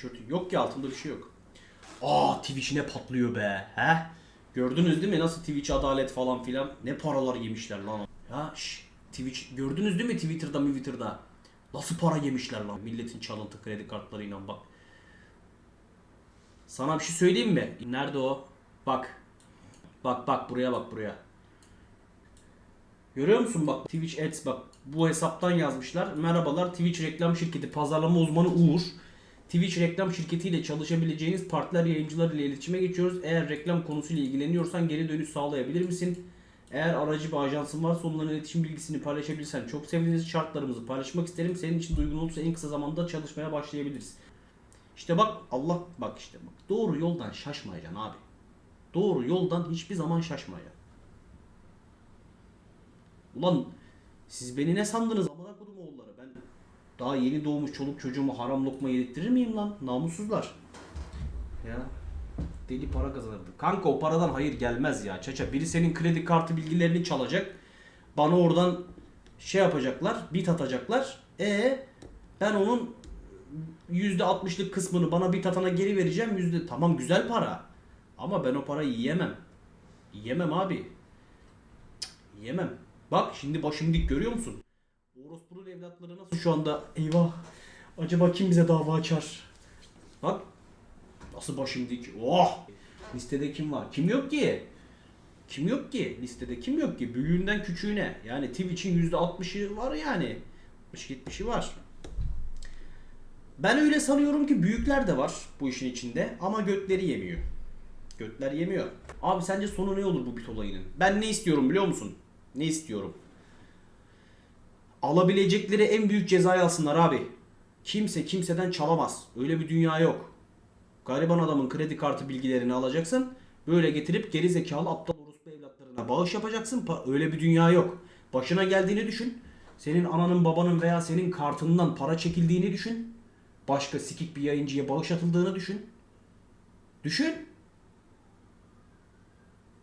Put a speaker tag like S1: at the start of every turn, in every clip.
S1: tişörtü. Yok ki altında bir şey yok. Aa Twitch ne patlıyor be. He? Gördünüz değil mi nasıl Twitch adalet falan filan. Ne paralar yemişler lan. Ya şş, Twitch gördünüz değil mi Twitter'da Twitter'da. Nasıl para yemişler lan. Milletin çalıntı kredi kartlarıyla bak. Sana bir şey söyleyeyim mi? Nerede o? Bak. Bak bak buraya bak buraya. Görüyor musun bak Twitch Ads bak bu hesaptan yazmışlar. Merhabalar Twitch reklam şirketi pazarlama uzmanı Uğur. Twitch reklam şirketiyle çalışabileceğiniz partner yayıncılar ile iletişime geçiyoruz. Eğer reklam konusuyla ilgileniyorsan geri dönüş sağlayabilir misin? Eğer aracı bir ajansın varsa onların iletişim bilgisini paylaşabilirsen çok seviniriz. Şartlarımızı paylaşmak isterim. Senin için de uygun olursa en kısa zamanda çalışmaya başlayabiliriz. İşte bak Allah bak işte bak. Doğru yoldan şaşmayacaksın abi. Doğru yoldan hiçbir zaman şaşmayacaksın. Ulan siz beni ne sandınız amına kodum oğulları ben daha yeni doğmuş çoluk çocuğuma haram lokma yedirttirir miyim lan? Namussuzlar. Ya deli para kazanırdı kanka o paradan hayır gelmez ya. Çaça biri senin kredi kartı bilgilerini çalacak. Bana oradan şey yapacaklar bit atacaklar. E ben onun %60'lık kısmını bana bit atana geri vereceğim yüzde tamam güzel para. Ama ben o parayı yiyemem. Yiyemem abi. Yemem. Bak şimdi başım dik görüyor musun? Orospu'nun evlatları nasıl şu anda? Eyvah. Acaba kim bize dava açar? Bak. Nasıl başım dik? Oh. Listede kim var? Kim yok ki? Kim yok ki? Listede kim yok ki? Büyüğünden küçüğüne. Yani Twitch'in %60'ı var yani. 60-70'i var. Ben öyle sanıyorum ki büyükler de var bu işin içinde ama götleri yemiyor. Götler yemiyor. Abi sence sonu ne olur bu bit olayının? Ben ne istiyorum biliyor musun? Ne istiyorum? Alabilecekleri en büyük cezayı alsınlar abi. Kimse kimseden çalamaz. Öyle bir dünya yok. Gariban adamın kredi kartı bilgilerini alacaksın. Böyle getirip geri zekalı aptal orospu evlatlarına bağış yapacaksın. Pa- Öyle bir dünya yok. Başına geldiğini düşün. Senin ananın babanın veya senin kartından para çekildiğini düşün. Başka sikik bir yayıncıya bağış atıldığını düşün. Düşün.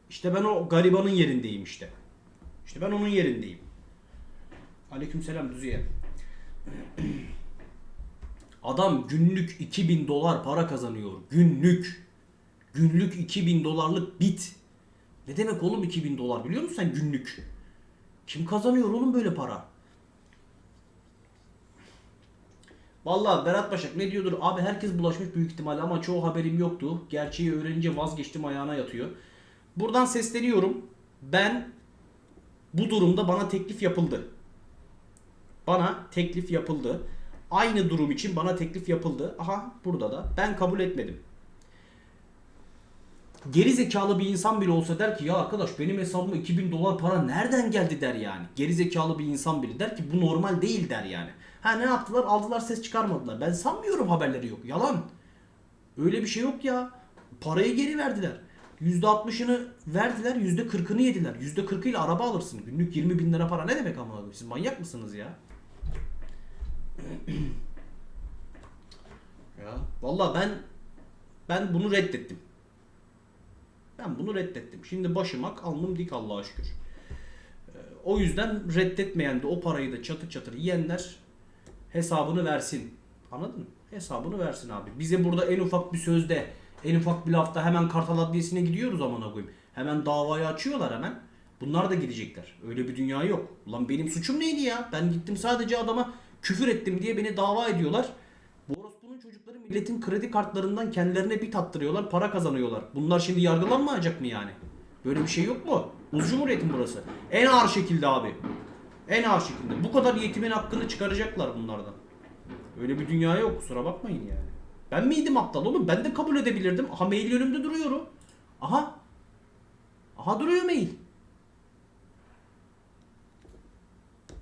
S1: İşte ben o garibanın yerindeyim işte. İşte ben onun yerindeyim. Aleykümselam Düzüye. Adam günlük 2000 dolar para kazanıyor. Günlük. Günlük 2000 dolarlık bit. Ne demek oğlum 2000 dolar biliyor musun sen günlük? Kim kazanıyor oğlum böyle para? Vallahi Berat Başak ne diyordur? Abi herkes bulaşmış büyük ihtimalle ama çoğu haberim yoktu. Gerçeği öğrenince vazgeçtim ayağına yatıyor. Buradan sesleniyorum. Ben bu durumda bana teklif yapıldı. Bana teklif yapıldı. Aynı durum için bana teklif yapıldı. Aha burada da. Ben kabul etmedim. Geri zekalı bir insan bile olsa der ki ya arkadaş benim hesabıma 2000 dolar para nereden geldi der yani. Geri zekalı bir insan bile der ki bu normal değil der yani. Ha ne yaptılar? Aldılar ses çıkarmadılar. Ben sanmıyorum haberleri yok. Yalan. Öyle bir şey yok ya. Parayı geri verdiler. %60'ını verdiler, %40'ını yediler. %40'ıyla araba alırsın. Günlük 20 bin lira para ne demek ama? Siz manyak mısınız ya? Ya vallahi ben ben bunu reddettim. Ben bunu reddettim. Şimdi başım ak, alnım dik Allah'a şükür. Ee, O yüzden reddetmeyen de o parayı da çatır çatır yiyenler hesabını versin. Anladın mı? Hesabını versin abi. Bize burada en ufak bir sözde, en ufak bir lafta hemen Kartal Adliyesi'ne gidiyoruz amına koyayım. Hemen davayı açıyorlar hemen. Bunlar da gidecekler. Öyle bir dünya yok. Ulan benim suçum neydi ya? Ben gittim sadece adama küfür ettim diye beni dava ediyorlar. Bu orospunun çocukları milletin kredi kartlarından kendilerine bit attırıyorlar, para kazanıyorlar. Bunlar şimdi yargılanmayacak mı yani? Böyle bir şey yok mu? Ulus Cumhuriyet'in burası. En ağır şekilde abi. En ağır şekilde. Bu kadar yetimin hakkını çıkaracaklar bunlardan. Öyle bir dünya yok kusura bakmayın yani. Ben miydim aptal oğlum? Ben de kabul edebilirdim. Aha mail önümde duruyor. o. Aha. Aha duruyor mail.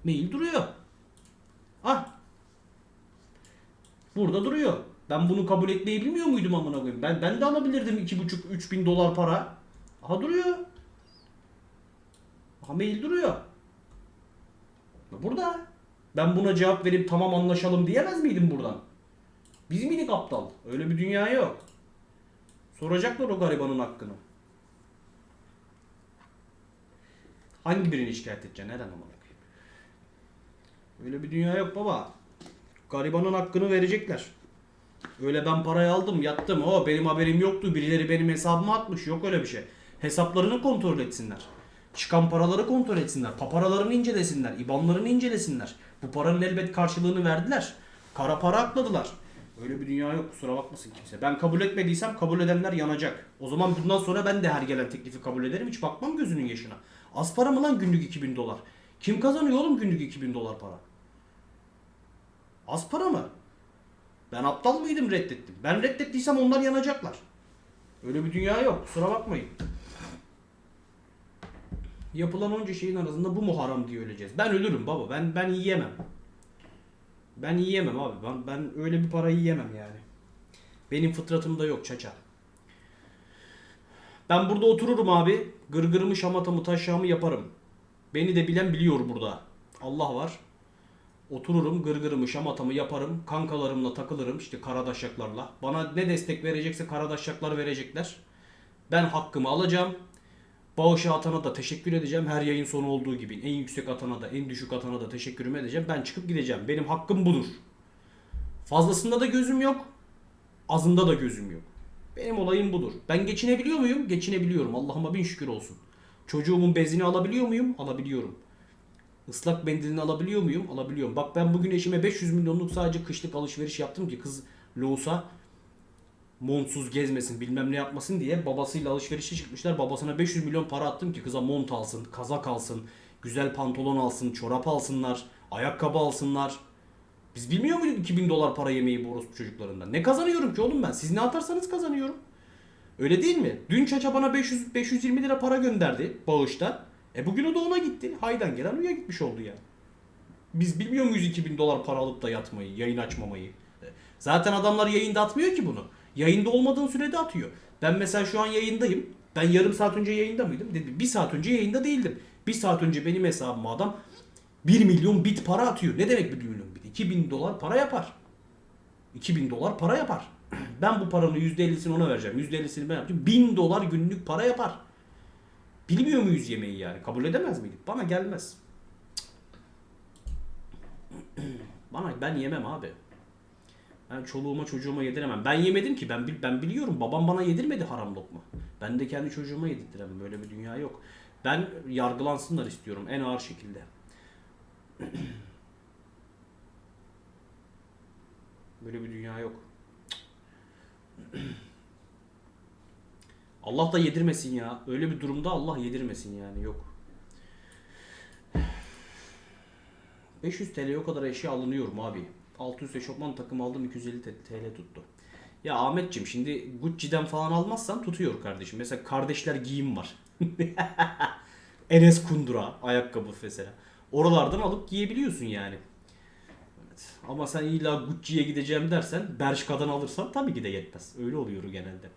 S1: Mail duruyor. Burada duruyor. Ben bunu kabul etmeyi bilmiyor muydum amına koyayım? Ben ben de alabilirdim 2,5 bin dolar para. Aha duruyor. Aha mail duruyor. Burada. Ben buna cevap verip tamam anlaşalım diyemez miydim buradan? Biz miydik aptal? Öyle bir dünya yok. Soracaklar o garibanın hakkını. Hangi birini şikayet edeceksin? Neden amına koyayım? Öyle bir dünya yok baba. Garibanın hakkını verecekler. Öyle ben parayı aldım yattım. O benim haberim yoktu. Birileri benim hesabıma atmış. Yok öyle bir şey. Hesaplarını kontrol etsinler. Çıkan paraları kontrol etsinler. Paparalarını incelesinler. IBAN'larını incelesinler. Bu paranın elbet karşılığını verdiler. Kara para akladılar. Öyle bir dünya yok kusura bakmasın kimse. Ben kabul etmediysem kabul edenler yanacak. O zaman bundan sonra ben de her gelen teklifi kabul ederim. Hiç bakmam gözünün yaşına. Az para mı lan günlük 2000 dolar? Kim kazanıyor oğlum günlük 2000 dolar para? Az para mı? Ben aptal mıydım reddettim. Ben reddettiysem onlar yanacaklar. Öyle bir dünya yok. Kusura bakmayın. Yapılan onca şeyin arasında bu mu haram diye öleceğiz. Ben ölürüm baba. Ben ben yiyemem. Ben yiyemem abi. Ben, ben öyle bir parayı yiyemem yani. Benim fıtratımda yok çaça. Ben burada otururum abi. Gırgırımı şamatamı taşağımı yaparım. Beni de bilen biliyor burada. Allah var. Otururum gırgırımı şamatamı yaparım. Kankalarımla takılırım işte karadaşaklarla. Bana ne destek verecekse karadaşaklar verecekler. Ben hakkımı alacağım. Bağışı atana da teşekkür edeceğim. Her yayın sonu olduğu gibi. En yüksek atana da en düşük atana da teşekkürümü edeceğim. Ben çıkıp gideceğim. Benim hakkım budur. Fazlasında da gözüm yok. Azında da gözüm yok. Benim olayım budur. Ben geçinebiliyor muyum? Geçinebiliyorum. Allah'ıma bin şükür olsun. Çocuğumun bezini alabiliyor muyum? Alabiliyorum. Islak mendilini alabiliyor muyum? Alabiliyorum. Bak ben bugün eşime 500 milyonluk sadece kışlık alışveriş yaptım ki kız loğusa montsuz gezmesin bilmem ne yapmasın diye babasıyla alışverişe çıkmışlar. Babasına 500 milyon para attım ki kıza mont alsın, kazak alsın, güzel pantolon alsın, çorap alsınlar, ayakkabı alsınlar. Biz bilmiyor muyduk 2000 dolar para yemeyi bu orospu çocuklarından? Ne kazanıyorum ki oğlum ben? Siz ne atarsanız kazanıyorum. Öyle değil mi? Dün Çaça bana 500 520 lira para gönderdi bağışta. E bugün o da ona gitti. Haydan gelen uya gitmiş oldu ya. Biz bilmiyor muyuz 2000 dolar para alıp da yatmayı, yayın açmamayı? E, Zaten adamlar yayında atmıyor ki bunu. Yayında olmadığın sürede atıyor. Ben mesela şu an yayındayım. Ben yarım saat önce yayında mıydım? Dedim. Bir saat önce yayında değildim. Bir saat önce benim hesabıma adam 1 milyon bit para atıyor. Ne demek 1 milyon bit? 2000 dolar para yapar. 2000 dolar para yapar. Ben bu paranın %50'sini ona vereceğim. %50'sini ben yapacağım. 1000 dolar günlük para yapar. Bilmiyor muyuz yemeği yani? Kabul edemez miydik? Bana gelmez. Bana ben yemem abi. Ben çoluğuma çocuğuma yediremem. Ben yemedim ki. Ben ben biliyorum. Babam bana yedirmedi haram lokma. Ben de kendi çocuğuma yedirtiremem. Böyle bir dünya yok. Ben yargılansınlar istiyorum en ağır şekilde. Böyle bir dünya yok. Allah da yedirmesin ya. Öyle bir durumda Allah yedirmesin yani yok. 500 TL o kadar eşya alınıyorum abi. 600 eşofman takım aldım 250 T- TL tuttu. Ya Ahmetçim şimdi Gucci'den falan almazsan tutuyor kardeşim. Mesela kardeşler giyim var. Enes Kundura ayakkabı mesela. Oralardan alıp giyebiliyorsun yani. Evet. Ama sen illa Gucci'ye gideceğim dersen Bershka'dan alırsan tabii ki de yetmez. Öyle oluyor genelde.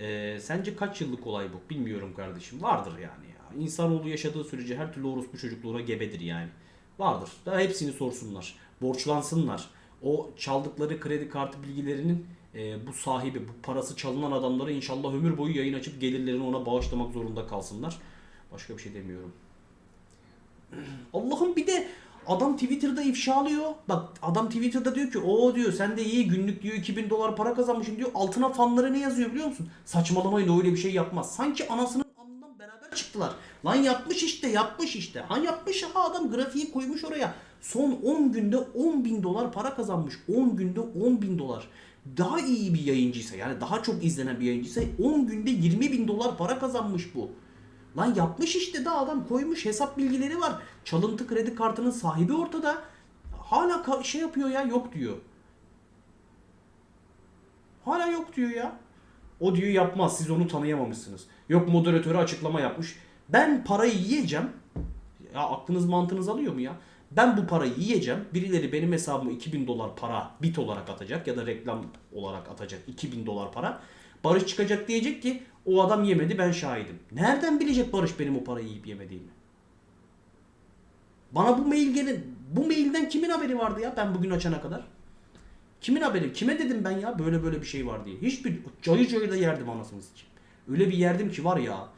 S1: Ee, sence kaç yıllık olay bu? Bilmiyorum kardeşim. Vardır yani ya. İnsanoğlu yaşadığı sürece her türlü orospu çocukluğuna gebedir yani. Vardır. Daha hepsini sorsunlar. Borçlansınlar. O çaldıkları kredi kartı bilgilerinin e, bu sahibi, bu parası çalınan adamlara inşallah ömür boyu yayın açıp gelirlerini ona bağışlamak zorunda kalsınlar. Başka bir şey demiyorum. Allah'ım bir de adam Twitter'da ifşa alıyor. Bak adam Twitter'da diyor ki o diyor sen de iyi günlük diyor 2000 dolar para kazanmışsın diyor. Altına fanları ne yazıyor biliyor musun? Saçmalamayın öyle bir şey yapmaz. Sanki anasının amından beraber çıktılar. Lan yapmış işte yapmış işte. Ha yapmış ha adam grafiği koymuş oraya. Son 10 günde 10 bin dolar para kazanmış. 10 günde 10 bin dolar. Daha iyi bir yayıncıysa yani daha çok izlenen bir yayıncıysa 10 günde 20 bin dolar para kazanmış bu. Lan yapmış işte de adam koymuş hesap bilgileri var. Çalıntı kredi kartının sahibi ortada. Hala şey yapıyor ya yok diyor. Hala yok diyor ya. O diyor yapmaz siz onu tanıyamamışsınız. Yok moderatörü açıklama yapmış. Ben parayı yiyeceğim. Ya aklınız mantığınız alıyor mu ya? Ben bu parayı yiyeceğim. Birileri benim hesabıma 2000 dolar para bit olarak atacak ya da reklam olarak atacak 2000 dolar para. Barış çıkacak diyecek ki o adam yemedi ben şahidim. Nereden bilecek Barış benim o parayı yiyip yemediğimi? Bana bu mail gelin. Bu mailden kimin haberi vardı ya ben bugün açana kadar? Kimin haberi? Kime dedim ben ya böyle böyle bir şey var diye. Hiçbir cayır cayır da yerdim anasını için. Öyle bir yerdim ki var ya.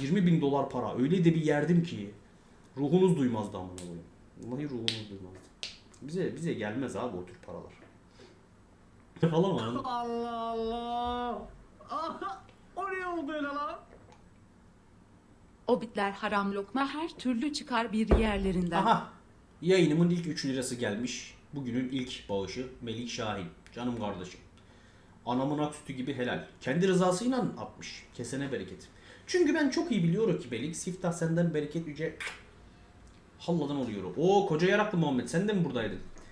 S1: 20 bin dolar para. Öyle de bir yerdim ki. Ruhunuz duymazdı amına koyayım. Vallahi ruhunuz duymazdı. Bize bize gelmez abi o tür paralar. falan var.
S2: Allah Allah. Aha, o ne oldu öyle lan?
S3: O bitler haram lokma her türlü çıkar bir yerlerinden.
S1: Aha. Yayınımın ilk 3 lirası gelmiş. Bugünün ilk bağışı Melik Şahin. Canım kardeşim. Anamın ak sütü gibi helal. Kendi rızasıyla atmış. Kesene bereket. Çünkü ben çok iyi biliyorum ki Melik. Siftah senden bereket yüce. Halladan oluyor. o. Koca yaraklı Muhammed sen de mi buradaydın?